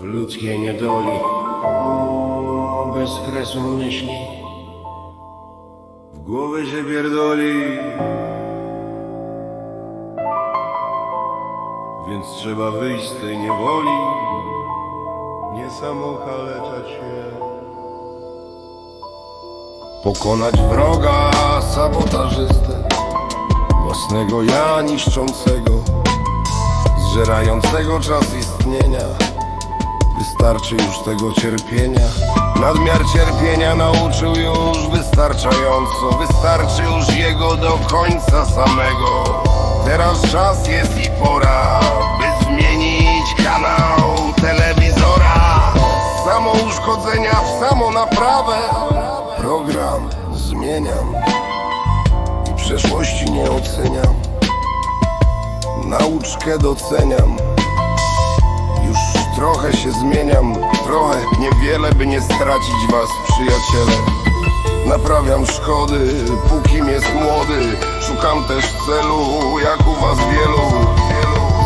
w ludzkiej niedoli, bez kresu myśli, w głowę się pierdoli. Więc trzeba wyjść z tej niewoli, nie samokaleczać się. Pokonać wroga, sabotażystę, własnego ja niszczącego, zżerającego czas istnienia. Wystarczy już tego cierpienia. Nadmiar cierpienia nauczył już wystarczająco. Wystarczy już jego do końca samego. Teraz czas jest i pora, by zmienić kanał telewizora. Z Samo uszkodzenia w samo naprawę. Program zmieniam i przeszłości nie oceniam. Nauczkę doceniam. Trochę się zmieniam, trochę, niewiele, by nie stracić was, przyjaciele. Naprawiam szkody, pókim jest młody. Szukam też celu, jak u was wielu.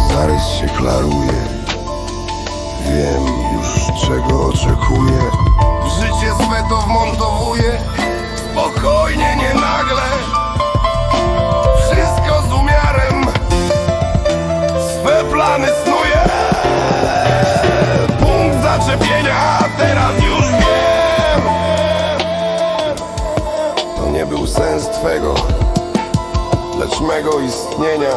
Zarys się klaruje. Wiem już czego oczekuję. W życie swe to wmontowuję. Spokojnie, nie nagle. Wszystko z umiarem. Swe plany był sens twego, lecz mego istnienia.